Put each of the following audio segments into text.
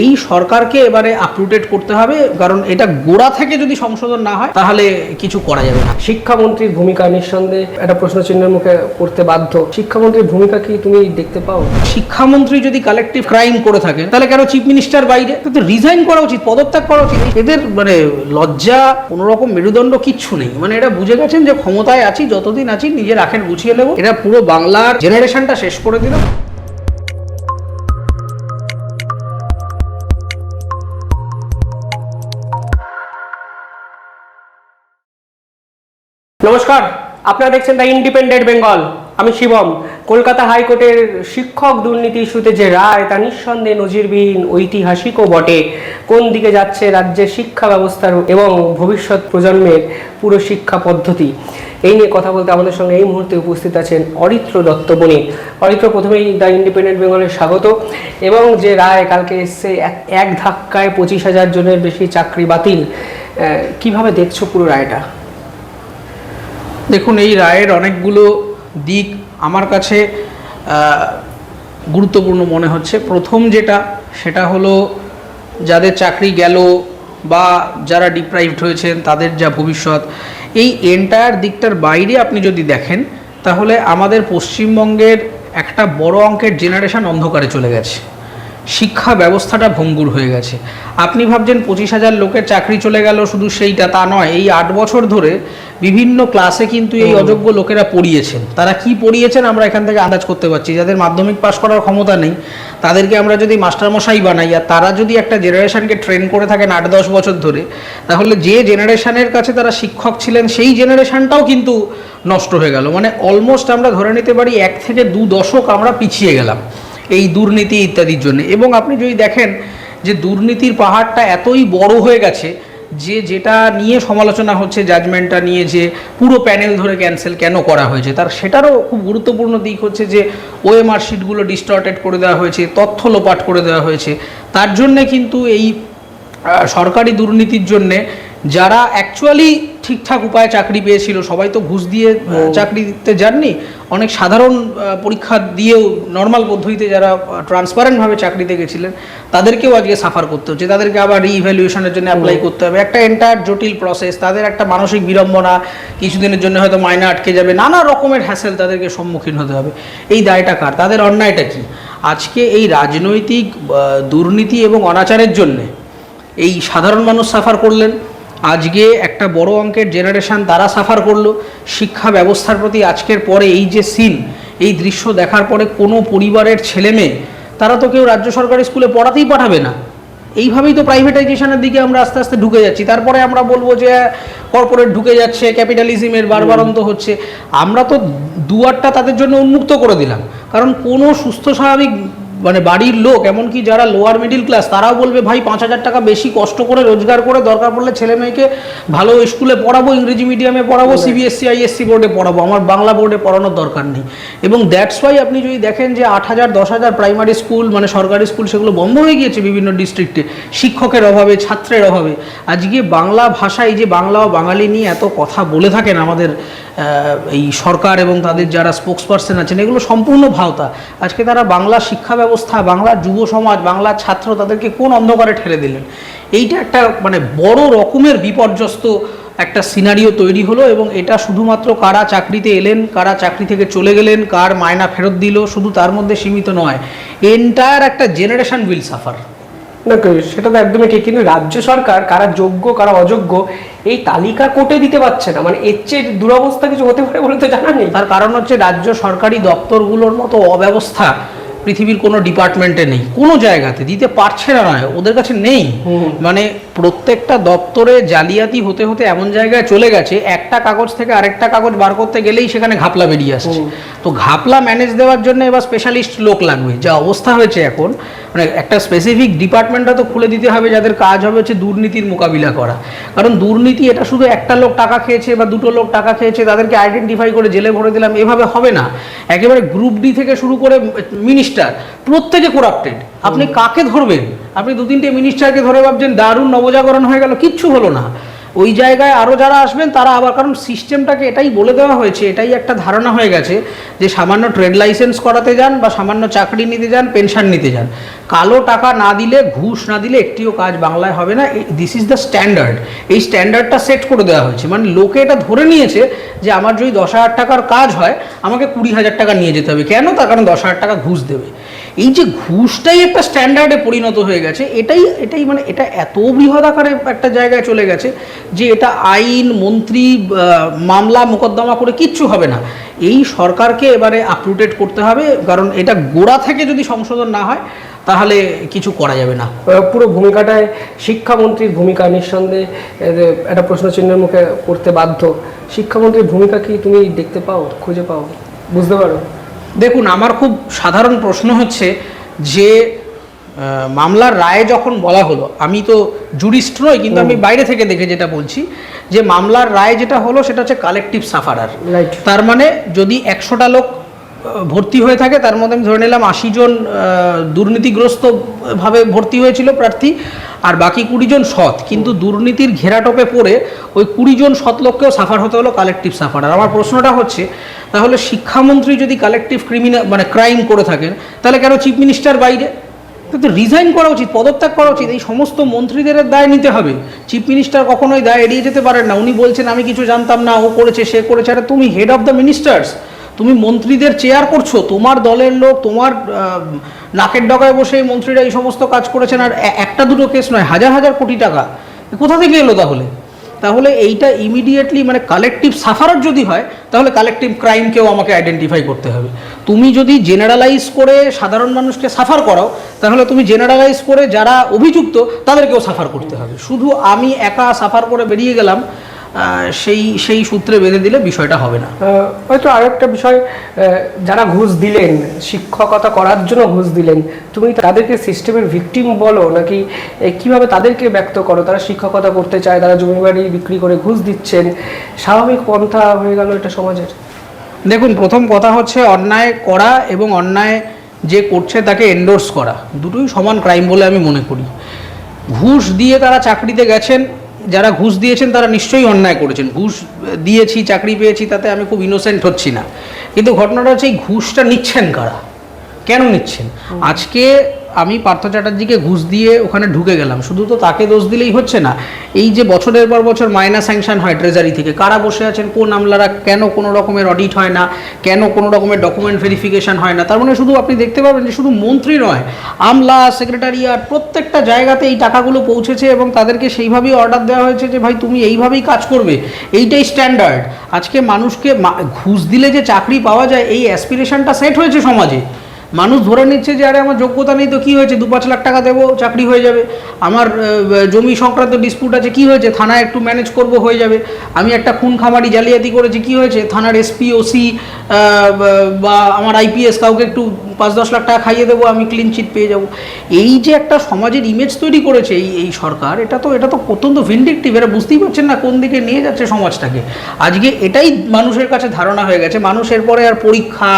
এই সরকারকে এবারে আপটুডেট করতে হবে কারণ এটা গোড়া থেকে যদি সংশোধন না হয় তাহলে কিছু করা যাবে না। শিক্ষামন্ত্রীর ভূমিকা নিঃসন্দেহে একটা প্রশ্ন চিহ্নের মুখে করতে বাধ্য। শিক্ষামন্ত্রীর ভূমিকা কি তুমি দেখতে পাও? শিক্ষামন্ত্রী যদি কালেকটিভ ক্রাইম করে থাকে তাহলে কেন চিফ মিনিস্টার বাইরে? তো রিজাইন করা উচিত পদত্যাগ করা উচিত। এদের মানে লজ্জা কোনো রকম মেরুদণ্ড কিচ্ছু নেই। মানে এটা বুঝে গেছেন যে ক্ষমতায় আছি যতদিন আছি নিজের আখের গুছিয়ে নেব। এটা পুরো বাংলার জেনারেশনটা শেষ করে দিল। নমস্কার, আপনারা দেখছেন দ্য ইন্ডিপেন্ডেন্ট বেঙ্গল। আমি শিবম। কলকাতা হাইকোর্টের শিক্ষক দুর্নীতি ইস্যুতে যে রায়, তা নিঃসন্দেহে নজিরবিহীন, ঐতিহাসিকও বটে। কোন দিকে যাচ্ছে রাজ্যের শিক্ষা ব্যবস্থার এবং ভবিষ্যৎ প্রজন্মের পুরো শিক্ষা পদ্ধতি? এই নিয়ে কথা বলতে আমাদের সঙ্গে এই মুহূর্তে উপস্থিত আছেন অরিত্র দত্ত বণিক। অরিত্র, প্রথমেই দ্য ইন্ডিপেন্ডেন্ট বেঙ্গলের স্বাগত। এবং যে রায় কালকে এসছে, এক- এক ধাক্কায় পঁচিশ হাজার জনের বেশি চাকরি বাতিল। কীভাবে দেখছ পুরো রায়টা? দেখুন, এই রায়ের অনেকগুলো দিক আমার কাছে গুরুত্বপূর্ণ মনে হচ্ছে। প্রথম যেটা, সেটা হলো যাদের চাকরি গেল বা যারা ডিপ্রাইভড হয়েছেন, তাদের যা ভবিষ্যৎ। এই এন্টায়ার দিকটার বাইরে আপনি যদি দেখেন, তাহলে আমাদের পশ্চিমবঙ্গের একটা বড় অঙ্কের জেনারেশন অন্ধকারে চলে গেছে। শিক্ষা ব্যবস্থাটা ভঙ্গুর হয়ে গেছে। আপনি ভাবছেন পঁচিশ হাজার লোকের চাকরি চলে গেল শুধু সেইটা তা নয় এই আট বছর ধরে বিভিন্ন ক্লাসে কিন্তু এই অযোগ্য লোকেরা পড়িয়েছেন। তারা কি পড়িয়েছেন আমরা এখান থেকে আন্দাজ করতে পারছি। যাদের মাধ্যমিক পাশ করার ক্ষমতা নেই তাদেরকে আমরা যদি মাস্টারমশাই বানাই আর তারা যদি একটা জেনারেশনকে ট্রেন করে থাকেন আট দশ বছর ধরে তাহলে যে জেনারেশানের কাছে তারা শিক্ষক ছিলেন সেই জেনারেশানটাও কিন্তু নষ্ট হয়ে গেল। মানে অলমোস্ট আমরা ধরে নিতে পারি এক থেকে দু দশক আমরা পিছিয়ে গেলাম। এই দুর্নীতি ইত্যাদির জন্য। এবং আপনি যদি দেখেন যে দুর্নীতির পাহাড়টা এতই বড় হয়ে গেছে যে যেটা নিয়ে সমালোচনা হচ্ছে জাজমেন্টটা নিয়ে যে পুরো প্যানেল ধরে ক্যান্সেল কেন করা হয়েছে তার সেটারও খুব গুরুত্বপূর্ণ দিক হচ্ছে যে ওএমআর শিটগুলো ডিস্টর্টেড করে দেওয়া হয়েছে তথ্য লোপাট করে দেওয়া হয়েছে। তার জন্যে কিন্তু এই সরকারি দুর্নীতির জন্যে যারা অ্যাকচুয়ালি ঠিকঠাক উপায়ে চাকরি পেয়েছিল সবাই তো ঘুষ দিয়ে চাকরি দিতে যাননি অনেক সাধারণ পরীক্ষা দিয়েও নর্মাল পদ্ধতিতে যারা ট্রান্সপারেন্টভাবে চাকরিতে গেছিলেন তাদেরকেও আজকে সাফার করতে হচ্ছে। তাদেরকে আবার রিইভ্যালুয়েশনের জন্য অ্যাপ্লাই করতে হবে। একটা এন্টায়ার জটিল প্রসেস তাদের একটা মানসিক বিড়ম্বনা কিছুদিনের জন্য হয়তো মাইনে আটকে যাবে নানা রকমের হ্যাসেল তাদেরকে সম্মুখীন হতে হবে। এই দায়টা কার? তাদের অন্যায়টা কি? আজকে এই রাজনৈতিক দুর্নীতি এবং অনাচারের জন্যে এই সাধারণ মানুষ সাফার করলেন। আজকে একটা বড় অঙ্কের জেনারেশন তারা সাফার করল। শিক্ষা ব্যবস্থার প্রতি আজকের পরে এই যে সিন এই দৃশ্য দেখার পরে কোনো পরিবারের ছেলে মেয়ে, তারা তো কেউ রাজ্য সরকারি স্কুলে পড়াতেই পাঠাবে না। এইভাবেই তো প্রাইভেটাইজেশনের দিকে আমরা আস্তে আস্তে ঢুকে যাচ্ছি। তারপরে আমরা বলব যে কর্পোরেট ঢুকে যাচ্ছে ক্যাপিটালিজমের বারবারন্ত হচ্ছে। আমরা তো দুয়ারটা তাদের জন্য উন্মুক্ত করে দিলাম। কারণ কোনো সুস্থ, স্বাভাবিক মানে বাড়ির লোক এমনকি যারা লোয়ার মিডিল ক্লাস তারাও বলবে ভাই পাঁচ হাজার টাকা বেশি কষ্ট করে রোজগার করে দরকার পড়লে ছেলে মেয়েকে ভালো স্কুলে পড়াবো ইংরেজি মিডিয়ামে পড়াবো সিবিএসসি আইএসসি বোর্ডে পড়াবো আমার বাংলা বোর্ডে পড়ানোর দরকার নেই। এবং দ্যাটস ওয়াই আপনি যদি দেখেন যে আট হাজার দশ হাজার প্রাইমারি স্কুল মানে সরকারি স্কুল সেগুলো বন্ধ হয়ে গিয়েছে বিভিন্ন ডিস্ট্রিক্টে শিক্ষকের অভাবে ছাত্রের অভাবে। আজকে বাংলা ভাষা এই যে বাংলা ও বাঙালি নিয়ে এত কথা বলে থাকেন আমাদের এই সরকার এবং তাদের যারা স্পোক্স পার্সন আছেন এগুলো সম্পূর্ণ ভাওতা। আজকে তারা বাংলা শিক্ষা ব্যবস্থা বাংলার যুব সমাজ বাংলার ছাত্র তাদেরকে কোন অন্ধকারে ঠেলে দিলেন? এইটা একটা মানে বড় রকমের বিপর্যস্ত একটা সিনারিও তৈরি হলো এবং এটা শুধুমাত্র কারা চাকরিতে এলেন কারা চাকরি থেকে চলে গেলেন কার মায়না ফেরত দিল শুধু তার মধ্যে সীমিত নয় এন্টায়ার একটা জেনারেশন উইল সাফার না সেটা তো একদমই ঠিক কিন্তু রাজ্য সরকার কারা যোগ্য কারা অযোগ্য এই তালিকা কোটে দিতে পারছে না। মানে এর চেয়ে দুরবস্থা কিছু হতে পারে বলে তো জানা নেই। তার কারণ হচ্ছে রাজ্য সরকারি দপ্তরগুলোর মতো অব্যবস্থা পৃথিবীর কোনো ডিপার্টমেন্টে নেই। কোনো জায়গাতে দিতে পারছে না নয়। ওদের কাছে নেই। মানে প্রত্যেকটা দপ্তরে জালিয়াতি হতে হতে এমন জায়গায় চলে গেছে একটা কাগজ থেকে আরেকটা কাগজ বার করতে গেলেই সেখানে ঘাপলা বেরিয়ে আসছে। তো ঘাপলা ম্যানেজ দেওয়ার জন্য এবার স্পেশালিস্ট লোক লাগবে। যা অবস্থা হয়েছে এখন মানে একটা স্পেসিফিক ডিপার্টমেন্টটা তো খুলে দিতে হবে যাদের কাজ হবে হচ্ছে দুর্নীতির মোকাবিলা করা। কারণ দুর্নীতি এটা শুধু একটা লোক টাকা খেয়েছে বা দুটো লোক টাকা খেয়েছে তাদেরকে আইডেন্টিফাই করে জেলে ভরে দিলাম এভাবে হবে না। একেবারে গ্রুপ ডি থেকে শুরু করে মিনিস্টার প্রত্যেকে করাপ্টেড আপনি কাকে ধরবেন? আপনি দু তিনটে মিনিস্টারকে ধরে ভাবছেন দারুণ নবজাগরণ হয়ে গেল, কিচ্ছু হলো না। ওই জায়গায় আরও যারা আসবেন, তারা আবার, কারণ সিস্টেমটাকে এটাই বলে দেওয়া হয়েছে, এটাই একটা ধারণা হয়ে গেছে যে সামান্য ট্রেড লাইসেন্স করাতে যান বা সামান্য চাকরি নিতে যান পেনশন নিতে যান। কালো টাকা না দিলে, ঘুষ না দিলে একটিও কাজ বাংলায় হবে না। দিস ইজ দ্য স্ট্যান্ডার্ড এই স্ট্যান্ডার্ডটা সেট করে দেওয়া হয়েছে। মানে লোকে এটা ধরে নিয়েছে যে আমার যদি দশ হাজার টাকার কাজ হয়, আমাকে কুড়ি হাজার টাকা নিয়ে যেতে হবে। কেন? তার কারণ দশ হাজার টাকা ঘুষ দেবে। এই যে ঘুষটাই একটা স্ট্যান্ডার্ডে পরিণত হয়ে গেছে, এটাই এটাই মানে এটা এত বৃহৎ আকারে একটা জায়গায় চলে গেছে যে এটা আইন, মন্ত্রী মামলা, মোকদ্দমা করে কিচ্ছু হবে না। এই সরকারকে এবারে আপটুডেট করতে হবে, কারণ এটা গোড়া থেকে যদি সংশোধন না হয়, তাহলে কিছু করা যাবে না। পুরো ভূমিকাটায় শিক্ষামন্ত্রীর ভূমিকা নিঃসন্দেহে একটা প্রশ্ন চিহ্নের মুখে করতে বাধ্য। শিক্ষামন্ত্রীর ভূমিকা কি তুমি দেখতে পাও, খুঁজে পাও? বুঝতে পারো? দেখুন আমার খুব সাধারণ প্রশ্ন হচ্ছে যে মামলার রায়ে যখন বলা হলো আমি তো জুরিস্ট নই কিন্তু আমি বাইরে থেকে দেখে যেটা বলছি যে মামলার রায় যেটা হলো সেটা হচ্ছে কালেকটিভ সাফারার তার মানে যদি একশোটা লোক ভর্তি হয়ে থাকে। তার মধ্যে আমি ধরে নিলাম আশি জন আহ, দুর্নীতিগ্রস্ত ভাবে ভর্তি হয়েছিল প্রার্থী আর বাকি কুড়ি জন সৎ। কিন্তু দুর্নীতির ঘেরাটোপে পড়ে ওই কুড়ি জন সৎ লোককেও সাফার হতে হলো কালেকটিভ সাফার আর আমার প্রশ্নটা হচ্ছে তাহলে শিক্ষামন্ত্রী যদি কালেকটিভ ক্রিমিনাল মানে ক্রাইম করে থাকেন তাহলে কেন চিফ মিনিস্টার বাইরে? কিন্তু রিজাইন করা উচিত পদত্যাগ করা উচিত। এই সমস্ত মন্ত্রীদের দায় নিতে হবে। চিফ মিনিস্টার কখনোই দায় এড়িয়ে যেতে পারেন না। উনি বলছেন আমি কিছু জানতাম না ও করেছে সে করেছে। আরে তুমি হেড অফ দ্য মিনিস্টার্স তুমি মন্ত্রীদের চেয়ার করছ, তোমার দলের লোক, তোমার নাকের ডগায় বসে মন্ত্রীরা এই সমস্ত কাজ করেছেন, আর একটা দুটো কেস নয়, হাজার হাজার কোটি টাকা। কোথা থেকে এলো তাহলে? তাহলে এইটা ইমিডিয়েটলি মানে কালেকটিভ সাফারার যদি হয়, তাহলে কালেকটিভ ক্রাইমকেও আমাকে আইডেন্টিফাই করতে হবে। তুমি যদি জেনারেলাইজ করে সাধারণ মানুষকে সাফার করাও, তাহলে তুমি জেনারেলাইজ করে যারা অভিযুক্ত, তাদেরকেও সাফার করতে হবে। শুধু আমি একা সাফার করে বেরিয়ে গেলাম সেই সেই সূত্রে বেঁধে দিলে বিষয়টা হবে না। হয়তো আরেকটা বিষয় যারা ঘুষ দিলেন শিক্ষকতা করার জন্য ঘুষ দিলেন তুমি তাদেরকে সিস্টেমের ভিকটিম বলো? নাকি কীভাবে তাদেরকে ব্যক্ত করো? তারা শিক্ষকতা করতে চায় তারা জমি বাড়ি বিক্রি করে ঘুষ দিচ্ছেন। স্বাভাবিক পন্থা হয়ে গেল এটা সমাজের। দেখুন প্রথম কথা হচ্ছে অন্যায় করা এবং অন্যায় যে করছে তাকে এন্ডোর্স করা। দুটোই সমান ক্রাইম বলে আমি মনে করি। ঘুষ দিয়ে তারা চাকরিতে গেছেন যারা ঘুষ দিয়েছেন তারা নিশ্চয়ই অন্যায় করেছেন। ঘুষ দিয়েছি চাকরি পেয়েছি তাতে আমি খুব ইনোসেন্ট হচ্ছি না। কিন্তু ঘটনাটা হচ্ছে এই ঘুষটা নিচ্ছেন কারা? কেন নিচ্ছেন? আজকে আমি পার্থ চ্যাটার্জিকে ঘুষ দিয়ে ওখানে ঢুকে গেলাম। শুধু তো তাকে দোষ দিলেই হচ্ছে না। এই যে বছরের পর বছর মাইনা স্যাংশন হয় ট্রেজারি থেকে, কারা বসে আছেন, কোন আমলারা, কেন কোনো রকমের অডিট হয় না, কেন কোনো রকমের ডকুমেন্ট ভেরিফিকেশন হয় না? তার মানে শুধু আপনি দেখতে পাবেন যে শুধু মন্ত্রী নয়, আমলা সেক্রেটারিয়াট প্রত্যেকটা জায়গাতে এই টাকাগুলো পৌঁছেছে এবং তাদেরকে সেইভাবেই অর্ডার দেওয়া হয়েছে যে, ভাই, তুমি এইভাবেই কাজ করবে। এইটাই স্ট্যান্ডার্ড আজকে মানুষকে ঘুষ দিলে যে চাকরি পাওয়া যায়, এই অ্যাসপিরেশনটা সেট হয়েছে সমাজে। মানুষ ধরে নিচ্ছে যে, আরে, আমার যোগ্যতা নেই তো কী হয়েছে? দু পাঁচ লাখ টাকা দেবো, চাকরি হয়ে যাবে। আমার জমি সংক্রান্ত ডিসপিউট আছে, কী হয়েছে? থানায় একটু ম্যানেজ করব, হয়ে যাবে। আমি একটা খুন খামারি জালিয়াতি করেছি, কী হয়েছে? থানার এসপি ওসি বা আমার আইপিএস কাউকে একটু পাঁচ দশ লাখ টাকা খাইয়ে দেবো আমি ক্লিন চিট পেয়ে যাব। এই যে একটা সমাজের ইমেজ তৈরি করেছে এই এই সরকার এটা তো এটা তো অত্যন্ত ভিন্ডিকটিভ এরা বুঝতেই পারছেন না কোন দিকে নিয়ে যাচ্ছে সমাজটাকে। আজকে এটাই মানুষের কাছে ধারণা হয়ে গেছে মানুষের পরে আর পরীক্ষা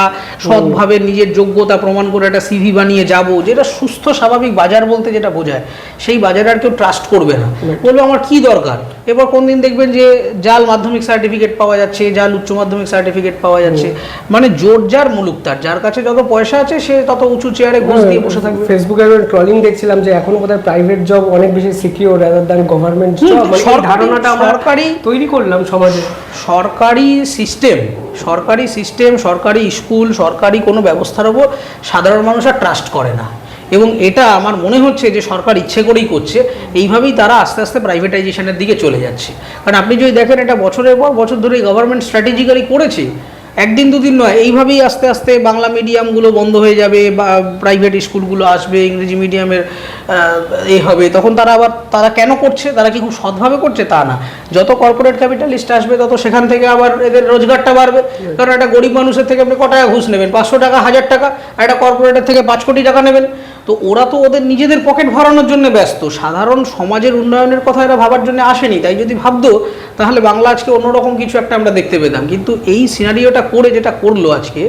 সৎভাবে নিজের যোগ্যতা প্রমাণ করে একটা সিভি বানিয়ে যাব যেটা সুস্থ স্বাভাবিক বাজার বলতে যেটা বোঝায় সেই বাজারে আর কেউ ট্রাস্ট করবে না। বলবে আমার কি দরকার? এবার কোন দিন দেখবেন যে জাল মাধ্যমিক সার্টিফিকেট পাওয়া যাচ্ছে জাল উচ্চ মাধ্যমিক সার্টিফিকেট পাওয়া যাচ্ছে। মানে জোর যার মুলুক তার যার কাছে যত পয়সা আছে সে তত উঁচু চেয়ারে ঘুষ দিয়ে বসে থাকবে। ফেসবুকে ট্রলিং দেখছিলাম যে এখন বোধহয় প্রাইভেট জব অনেক বেশি secure rather than government job মানে ধারণাটা আমরা সরকারি- তৈরি করলাম সমাজে। সরকারি সিস্টেম সরকারি সিস্টেম সরকারি স্কুল সরকারি কোনো ব্যবস্থার ওপর সাধারণ মানুষ আর ট্রাস্ট করে না। এবং এটা আমার মনে হচ্ছে যে সরকার ইচ্ছে করেই করছে এইভাবেই তারা আস্তে আস্তে প্রাইভেটাইজেশনের দিকে চলে যাচ্ছে। কারণ আপনি যদি দেখেন এটা বছরের পর বছর ধরে গভর্নমেন্ট স্ট্র্যাটেজিক্যালি করেছে একদিন দুদিন নয়, এইভাবেই আস্তে আস্তে বাংলা মিডিয়ামগুলো বন্ধ হয়ে যাবে বা প্রাইভেট স্কুলগুলো আসবে, ইংরেজি মিডিয়ামের এ হবে। তখন তারা আবার, তারা কেন করছে, তারা কি খুব সৎভাবে করছে তা না। যত কর্পোরেট ক্যাপিটালিস্ট আসবে, তত সেখান থেকে আবার এদের রোজগারটা বাড়বে। কারণ একটা গরিব মানুষের থেকে আপনি ক টাকা ঘুষ নেবেন? পাঁচশো টাকা, হাজার টাকা, আর একটা কর্পোরেটের থেকে পাঁচ কোটি টাকা নেবেন। তো ওরা তো ওদের নিজেদের পকেট ভরানোর জন্য ব্যস্ত। সাধারণ সমাজের উন্নয়নের কথা এরা ভাবার জন্য আসেনি। তাই যদি ভাবতো, তাহলে বাংলা আজকে অন্যরকম কিছু একটা আমরা দেখতে পেতাম। কিন্তু এই সিনারিওটা করে যেটা করল আজকে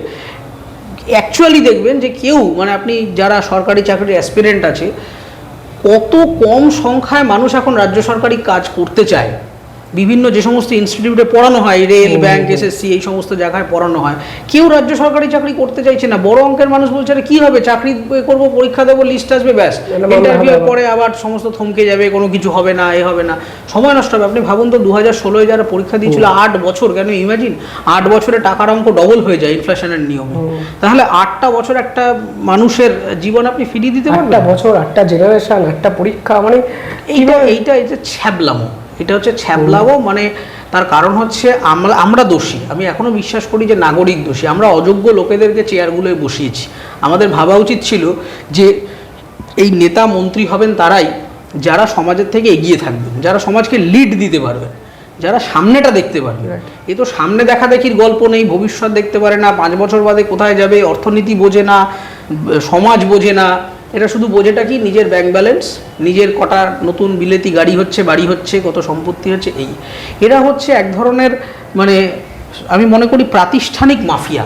অ্যাকচুয়ালি দেখবেন যে কেউ মানে আপনি যারা সরকারি চাকরির অ্যাসপিরেন্ট আছে, কত কম সংখ্যায় মানুষ এখন রাজ্য সরকারি কাজ করতে চায়। বিভিন্ন যে সমস্ত ইনস্টিটিউটে পড়ানো হয় রেল ব্যাংক এসএসসি এই সমস্ত জায়গায় পড়ানো হয়। কেউ রাজ্য সরকারি চাকরি করতে চাইছে না। বড় অঙ্কের মানুষ বলছে আরে কি হবে? চাকরি করব পরীক্ষা দেবো লিস্ট আসবে ব্যাস। ইন্টারভিউ পরে আবার সমস্ত থমকে যাবে কোনো কিছু হবে না এ হবে না। সময় নষ্ট হবে। আপনি ভাবুন তো দু হাজার ষোলোয় যারা পরীক্ষা দিয়েছিল আট বছর কেন ইমাজিন আট বছরে টাকার অঙ্ক ডবল হয়ে যায় ইনফ্লেশনের নিয়মে। তাহলে আটটা বছর একটা মানুষের জীবন আপনি ফিরিয়ে দিতে পারবেন? আটটা বছর আটটা জেনারেশন আটটা পরীক্ষা মানে এইটা এইটা এই যে ছ্যাবলামো। এটা হচ্ছে ছ্যাবলামো মানে তার কারণ হচ্ছে আমরা আমরা দোষী। আমি এখনও বিশ্বাস করি যে নাগরিক দোষী। আমরা অযোগ্য লোকেদেরকে চেয়ারগুলোয় বসিয়েছি। আমাদের ভাবা উচিত ছিল যে এই নেতা মন্ত্রী হবেন তারাই যারা সমাজের থেকে এগিয়ে থাকবেন যারা সমাজকে লিড দিতে পারবেন যারা সামনেটা দেখতে পারবে এ তো সামনে দেখা দেখির গল্প নেই ভবিষ্যৎ দেখতে পারে না পাঁচ বছর বাদে কোথায় যাবে অর্থনীতি বোঝে না সমাজ বোঝে না এটা শুধু বোঝেটা কি? নিজের ব্যাংক ব্যালেন্স নিজের কটা নতুন বিলেতি গাড়ি হচ্ছে, বাড়ি হচ্ছে, কত সম্পত্তি হচ্ছে, এই। এরা হচ্ছে এক ধরনের মানে আমি মনে করি প্রাতিষ্ঠানিক মাফিয়া।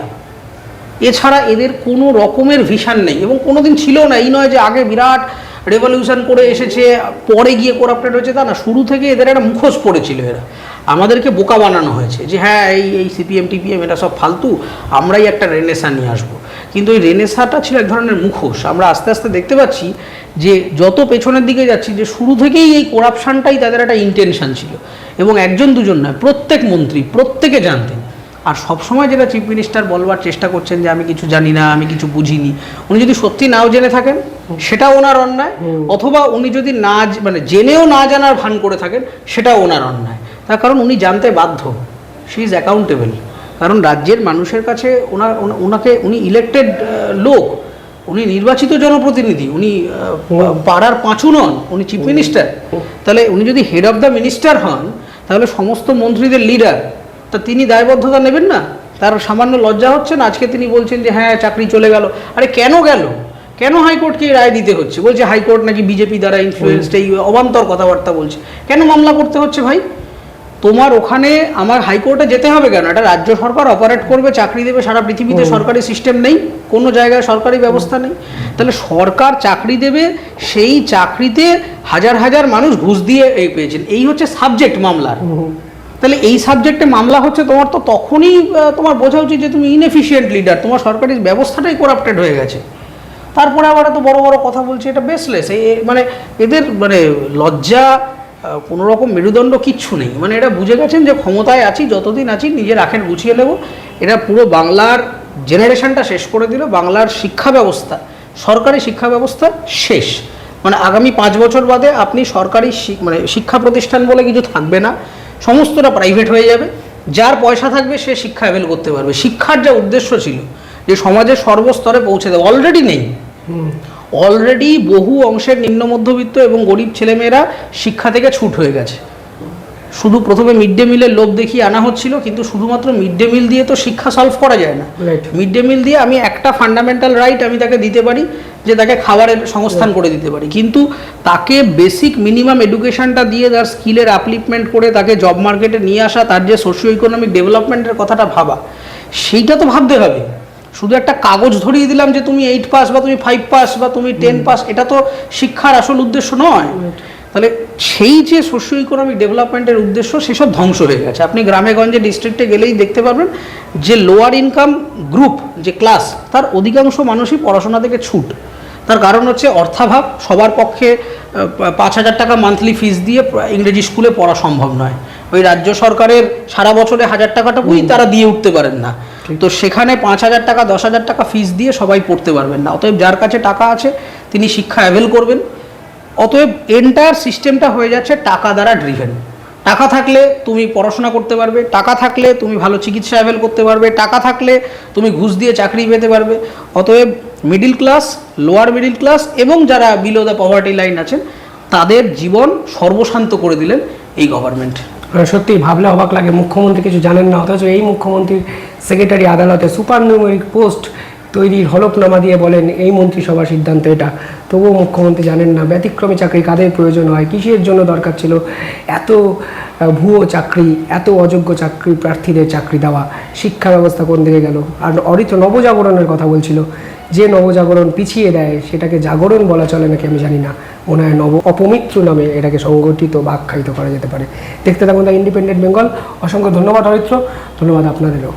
এছাড়া এদের কোনো রকমের ভিশন নেই এবং কোনোদিন ছিল না। এই নয় যে আগে বিরাট রেভলিউশন করে এসেছে, পরে গিয়ে করাপ্টেড হয়েছে, তা না। শুরু থেকে এদের একটা মুখোশ পড়েছিল এরা। আমাদেরকে বোকা বানানো হয়েছে যে হ্যাঁ এই এই সিপিএম টিপিএম এটা সব ফালতু আমরাই একটা রেনেসা নিয়ে আসব। কিন্তু এই রেনেসাটা ছিল এক ধরনের মুখোশ। আমরা আস্তে আস্তে দেখতে পাচ্ছি যে যত পেছনের দিকে যাচ্ছি যে শুরু থেকেই এই করাপশানটাই তাদের একটা ইন্টেনশন ছিল। এবং একজন দুজন নয় প্রত্যেক মন্ত্রী প্রত্যেকে জানতেন। আর সবসময় যেটা চিফ মিনিস্টার বলবার চেষ্টা করছেন যে আমি কিছু জানি না আমি কিছু বুঝিনি উনি যদি সত্যি নাও জেনে থাকেন সেটা ওনার অন্যায়। অথবা উনি যদি না মানে জেনেও না জানার ভান করে থাকেন সেটা ওনার অন্যায়। তার কারণ উনি জানতে বাধ্য। শি ইজ অ্যাকাউন্টেবল কারণ রাজ্যের মানুষের কাছে ওনার ওনা- ওনাকে উনি ইলেক্টেড লোক। উনি নির্বাচিত জনপ্রতিনিধি। উনি পাড়ার পাঁচু নন উনি চিফ মিনিস্টার তাহলে উনি যদি হেড অফ দ্য মিনিস্টার হন তাহলে সমস্ত মন্ত্রীদের লিডার তা তিনি দায়বদ্ধতা নেবেন না? তার সামান্য লজ্জা হচ্ছে না? আজকে তিনি বলছেন যে হ্যাঁ চাকরি চলে গেল। আরে কেন গেল? কেন হাইকোর্টকে রায় দিতে হচ্ছে? বলছে হাইকোর্ট নাকি বিজেপি দ্বারা ইনফ্লুয়েন্সড এই অবান্তর কথাবার্তা বলছে। কেন মামলা করতে হচ্ছে ভাই? তোমার ওখানে আমার হাইকোর্টে যেতে হবে কেন? এটা রাজ্য সরকার অপারেট করবে চাকরি দেবে সারা পৃথিবীতে সরকারি সিস্টেম নেই কোনো জায়গায় সরকারি ব্যবস্থা নেই। তাহলে সরকার চাকরি দেবে সেই চাকরিতে হাজার হাজার মানুষ ঘুষ দিয়ে এই পেয়েছেন। এই হচ্ছে সাবজেক্ট মামলার। তাহলে এই সাবজেক্টে মামলা হচ্ছে তোমার তো তখনই তোমার বোঝা উচিত যে তুমি ইনএফিসিয়েন্ট লিডার তোমার সরকারি ব্যবস্থাটাই করাপ্টেড হয়ে গেছে। তারপরে আবার এত বড় বড় কথা বলছে এটা বেসলেস মানে এদের মানে লজ্জা কোনো রকম মেরুদণ্ড কিচ্ছু নেই। মানে এটা বুঝে গেছেন যে ক্ষমতায় আছি, যতদিন আছি, নিজের আখের গুছিয়ে নেব। এটা পুরো বাংলার জেনারেশনটা শেষ করে দিল। বাংলার শিক্ষা ব্যবস্থা, সরকারি শিক্ষা ব্যবস্থা শেষ। মানে আগামী পাঁচ বছর বাদে আপনি সরকারি মানে শিক্ষা প্রতিষ্ঠান বলে কিছু থাকবে না। সমস্তটা প্রাইভেট হয়ে যাবে। যার পয়সা থাকবে, সে শিক্ষা অ্যাভেল করতে পারবে। শিক্ষার যা উদ্দেশ্য ছিল, যে সমাজের সর্বস্তরে পৌঁছে দেবে অলরেডি নেই। অলরেডি বহু অংশের নিম্ন মধ্যবিত্ত এবং গরিব ছেলেমেয়েরা শিক্ষা থেকে ছুট হয়ে গেছে। শুধু প্রথমে মিড ডে মিলের লোভ দেখিয়ে আনা হচ্ছিল কিন্তু শুধুমাত্র মিড ডে মিল দিয়ে তো শিক্ষা সলভ করা যায় না. মিড ডে মিল দিয়ে আমি একটা ফান্ডামেন্টাল রাইট আমি তাকে দিতে পারি যে তাকে খাবারের সংস্থান করে দিতে পারি। কিন্তু তাকে বেসিক মিনিমাম এডুকেশনটা দিয়ে তার স্কিলের আপলিপমেন্ট করে তাকে জব মার্কেটে নিয়ে আসা তার যে সোশিও ইকোনমিক ডেভেলপমেন্টের কথাটা ভাবা সেইটা তো ভাবতে হবে। শুধু একটা কাগজ ধরিয়ে দিলাম যে তুমি এইট পাস বা তুমি ফাইভ পাস বা তুমি টেন পাস এটা তো শিক্ষার আসল উদ্দেশ্য নয়। তাহলে সেই যে সোশিও ইকোনমিক ডেভেলপমেন্টের উদ্দেশ্য সেসব ধ্বংস হয়ে গেছে। আপনি গ্রামে গঞ্জে ডিস্ট্রিক্টে গেলেই দেখতে পারবেন যে লোয়ার ইনকাম গ্রুপ যে ক্লাস তার অধিকাংশ মানুষই পড়াশোনা থেকে ছুট। তার কারণ হচ্ছে অর্থাভাব। সবার পক্ষে পাঁচ হাজার টাকা মান্থলি ফিস দিয়ে ইংরেজি স্কুলে পড়া সম্ভব নয়। ওই রাজ্য সরকারের সারা বছরে হাজার টাকাটুকুই তারা দিয়ে উঠতে পারেন না। তো সেখানে পাঁচ হাজার টাকা দশ হাজার টাকা ফিস দিয়ে সবাই পড়তে পারবেন না। অতএব যার কাছে টাকা আছে তিনি শিক্ষা অ্যাভেল করবেন। অতএব এন্টায়ার সিস্টেমটা হয়ে যাচ্ছে টাকা দ্বারা ড্রিভেন টাকা থাকলে তুমি পড়াশোনা করতে পারবে টাকা থাকলে তুমি ভালো চিকিৎসা অ্যাভেল করতে পারবে টাকা থাকলে তুমি ঘুষ দিয়ে চাকরি পেতে পারবে। অতএব middle class lower middle class এবং যারা বিলো দ্য পভার্টি লাইন আছেন তাদের জীবন সর্বশান্ত করে দিলেন এই গভর্নমেন্ট মানে সত্যি ভাবলে অবাক লাগে, মুখ্যমন্ত্রী কিছু জানেন না, অথচ এই মুখ্যমন্ত্রীর সেক্রেটারি আদালতে সুপার নিউমেরিক পোস্ট তৈরির হলফনামা দিয়ে বলেন, এই মন্ত্রিসভার সিদ্ধান্ত এটা। তবুও মুখ্যমন্ত্রী জানেন না, ব্যতিক্রমী চাকরি কাদের প্রয়োজন হয়, কিসের জন্য দরকার ছিল? এত ভুয়ো চাকরি, এত অযোগ্য চাকরি প্রার্থীদের চাকরি দেওয়া, শিক্ষা ব্যবস্থা কোন দিকে গেল? আর অরিত নবজাগরণের কথা বলছিল যে নবজাগরণ পিছিয়ে দেয়, সেটাকে জাগরণ বলা চলে নাকি আমি জানি না। মনে হয় নব অপমিত্র নামে এটাকে সংগঠিত বা আখ্যায়িত করা যেতে পারে। দেখতে থাকুন দ্য ইন্ডিপেন্ডেন্ট বেঙ্গল। অসংখ্য ধন্যবাদ হরিত্র ধন্যবাদ আপনাদেরও।